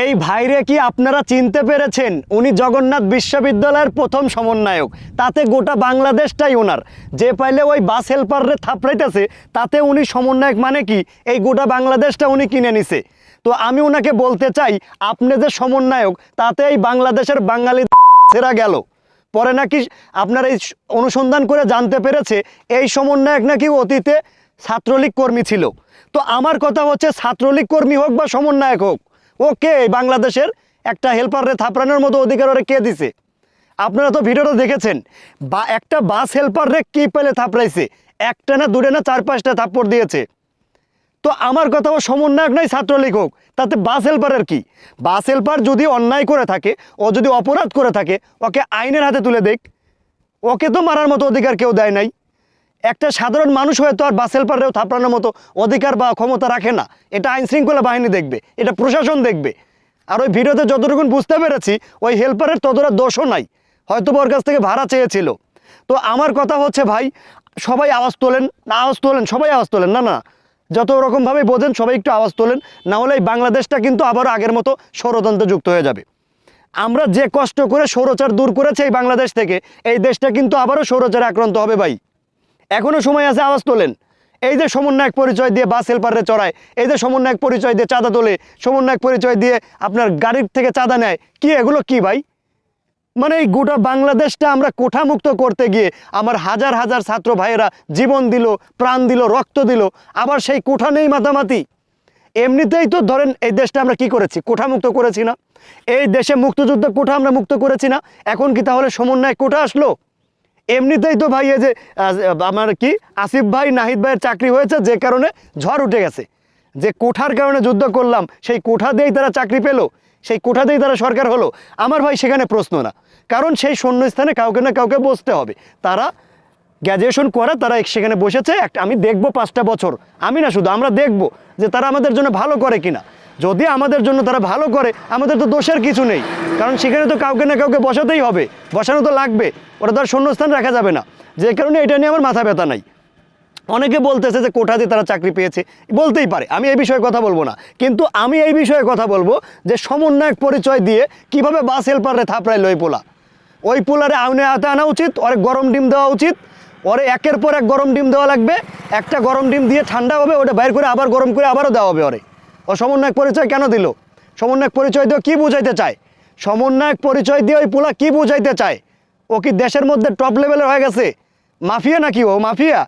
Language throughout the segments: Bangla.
এই ভাইরে কি আপনারা চিনতে পেরেছেন? উনি জগন্নাথ বিশ্ববিদ্যালয়ের প্রথম সমন্বয়ক। তাতে গোটা বাংলাদেশটাই ওনার। যে পাইলে ওই বাস হেল্পাররে থাপড়াইতেছে, তাতে উনি সমন্বয়ক মানে কি? এই গোটা বাংলাদেশটা উনি কিনে নিছে। তো আমি ওনাকে বলতে চাই, আপনি যে সমন্বয়ক, তাতে এই বাংলাদেশের বাঙালি সেরা গেল। পরে নাকি আপনার এই অনুসন্ধান করে জানতে পেরেছে, এই সমন্বয়ক নাকি অতীতে ছাত্রলীগ কর্মী ছিল। তো আমার কথা হচ্ছে, ছাত্রলীগ কর্মী হোক বা সমন্বয়ক হোক ও কে এই বাংলাদেশের একটা হেল্পারে থাপড়ানোর মতো অধিকার ওরে কে দিছে? আপনারা তো ভিডিওটা দেখেছেন। বা একটা বাস হেল্পারে কি পেলে থাপড়াইছে? একটা না দুটো না চার পাঁচটা থাপ্পড় দিয়েছে। তো আমার কথা ও সমন্বয়ক নাই ছাত্রলীগ তাতে বাস হেল্পারের কি? বাস হেল্পার যদি অন্যায় করে থাকে, ও যদি অপরাধ করে থাকে, ওকে আইনের হাতে তুলে দেখ। ওকে তো মারার মতো অধিকার কেউ দেয় নাই। একটা সাধারণ মানুষ হয়তো আর বাস হেল্পারেও থাপড়ানোর মতো অধিকার বা ক্ষমতা রাখে না। এটা আইন শৃঙ্খলা বাহিনী দেখবে, এটা প্রশাসন দেখবে। আর ওই ভিডিওতে যতটুকু বুঝতে পেরেছি, ওই হেল্পারের ততটা দোষও নাই। হয়তো ওর কাছ থেকে ভাড়া চেয়েছিল। তো আমার কথা হচ্ছে ভাই, সবাই আওয়াজ তোলেন, না আওয়াজ তোলেন, সবাই আওয়াজ তোলেন, না না। যত রকমভাবে বোঝেন, সবাই একটু আওয়াজ তোলেন, না হলে এই বাংলাদেশটা কিন্তু আবারও আগের মতো ষড়যন্ত্র যুক্ত হয়ে যাবে। আমরা যে কষ্ট করে সৌরচার দূর করেছে এই বাংলাদেশ থেকে, এই দেশটা কিন্তু আবারও সৌরচারে আক্রান্ত হবে ভাই। এখনও সময় আছে আওয়াজ তোলেন। এই যে সমন্বয়ক পরিচয় দিয়ে বাস হেল্পারে চড়ায়, এই যে সমন্বয়ক পরিচয় দিয়ে চাঁদা তোলে, সমন্বয়ক পরিচয় দিয়ে আপনার গাড়ির থেকে চাঁদা নেয়, কি এগুলো কি ভাই? মানে এই গোটা বাংলাদেশটা আমরা কোঠামুক্ত করতে গিয়ে আমার হাজার হাজার ছাত্র ভাইয়েরা জীবন দিল, প্রাণ দিল, রক্ত দিল, আবার সেই কোঠা নেই মাতামাতি। এমনিতেই তো ধরেন এই দেশটা আমরা কি করেছি? কোঠামুক্ত করেছি না। এই দেশে মুক্তযুদ্ধ কোঠা আমরা মুক্ত করেছি না। এখন কি তাহলে সমন্বয় কোঠা আসলো? এমনিতেই তো ভাই এই যে আমার কি, আসিফ ভাই, নাহিদ ভাইয়ের চাকরি হয়েছে, যে কারণে ঝড় উঠে গেছে। যে কোঠার কারণে যুদ্ধ করলাম, সেই কোঠা দিয়েই তারা চাকরি পেল, সেই কোঠা দিয়েই তারা সরকার হলো। আমার ভাই সেখানে প্রশ্ন না, কারণ সেই শূন্যস্থানে কাউকে না কাউকে বসতে হবে। তারা গ্র্যাজুয়েশন করে, তারা সেখানে বসেছে, একটা, আমি দেখব পাঁচটা বছর। আমি না শুধু, আমরা দেখব যে তারা আমাদের জন্য ভালো করে কিনা। যদি আমাদের জন্য তারা ভালো করে, আমাদের তো দোষের কিছু নেই। কারণ সেখানে তো কাউকে না কাউকে বসাতেই হবে। বসানো তো লাগবে। ওটা তো আর শূন্যস্থান রাখা যাবে না। যে কারণে এটা নিয়ে আমার মাথা ব্যথা নাই। অনেকে বলতেছে যে কোঠা দিয়ে তারা চাকরি পেয়েছে। বলতেই পারে। আমি এই বিষয়ে কথা বলব না। কিন্তু আমি এই বিষয়ে কথা বলব যে সমন্বয়ক পরিচয় দিয়ে কীভাবে বাস হেল্পারে থাপড়াইলো ওই পোলা। ওই পোলারে আউনে হাতে আনা উচিত, ওরে গরম ডিম দেওয়া উচিত। ওরে একের পর এক গরম ডিম দেওয়া লাগবে। একটা গরম ডিম দিয়ে ঠান্ডা হবে, ওটা বাইর করে আবার গরম করে আবারও দেওয়া হবে ওরে। ও সমন্বয়ক পরিচয় কেন দিল? সমন্বয়ক পরিচয় দিয়ে কী বুঝাইতে চায়? সমন্বয়ক পরিচয় দিয়ে ওই পোলা কী বুঝাইতে চায়? ও কি দেশের মধ্যে টপ লেভেলের হয়ে গেছে? মাফিয়া নাকি ও? মাফিয়া?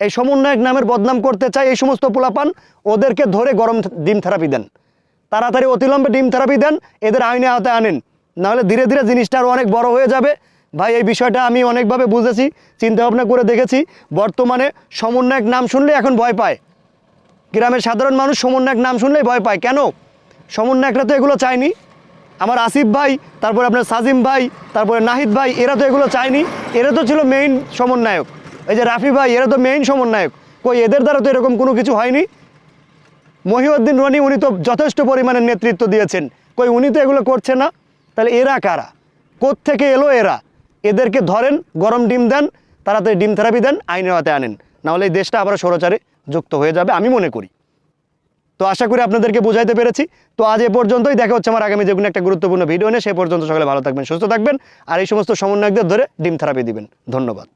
এই সমন্বয়ক নামের বদনাম করতে চায় এই সমস্ত পোলাপান, ওদেরকে ধরে গরম ডিম থেরাপি দেন। তাড়াতাড়ি অতিলম্বে ডিম থেরাপি দেন, এদের আইনে আওতায় আনেন। নাহলে ধীরে ধীরে জিনিসটা আরও অনেক বড় হয়ে যাবে। ভাই, এই বিষয়টা আমি অনেকভাবে বুঝেছি চিন্তা ভাবনা করে দেখেছি। বর্তমানে সমন্বয়ক নাম শুনলে এখন ভয় পায়। গ্রামের সাধারণ মানুষ সমন্বয়ক নাম শুনলেই ভয় পায়। কেন? সমন্বয়করা তো এগুলো চায়নি। আমার আসিফ ভাই, তারপরে আপনার সাজিম ভাই, তারপরে নাহিদ ভাই, এরা তো এগুলো চায়নি। এরা তো ছিল মেইন সমন্বয়ক। এই যে রাফি ভাই, এরা তো মেইন সমন্বয়ক। কই, এদের দ্বারা তো এরকম কোনো কিছু হয়নি? মহিউদ্দিন রনি, উনি তো যথেষ্ট পরিমাণে নেতৃত্ব দিয়েছেন। কই, উনি তো এগুলো করছে না? তাহলে এরা কারা? থেকে এলো এরা? এদেরকে ধরেন, গরম ডিম দেন তারা তাড়াতাড়ি ডিম থেরাপি দেন, আইনের হাতে আনেন। নাহলে এই দেশটা আবার সরচারে যুক্ত হয়ে যাবে, আমি মনে করি। তো আশা করি আপনাদেরকে বোঝাইতে পেরেছি। তো আজ এ পর্যন্তই, দেখা হচ্ছে আমার আগামী যে কোনো একটা গুরুত্বপূর্ণ ভিডিও নিয়ে, সে পর্যন্ত সকালে ভালো থাকবেন, সুস্থ থাকবেন, আর এই সমস্ত সমন্বয়কদের ধরে ডিম থেরাপি দিবেন। ধন্যবাদ।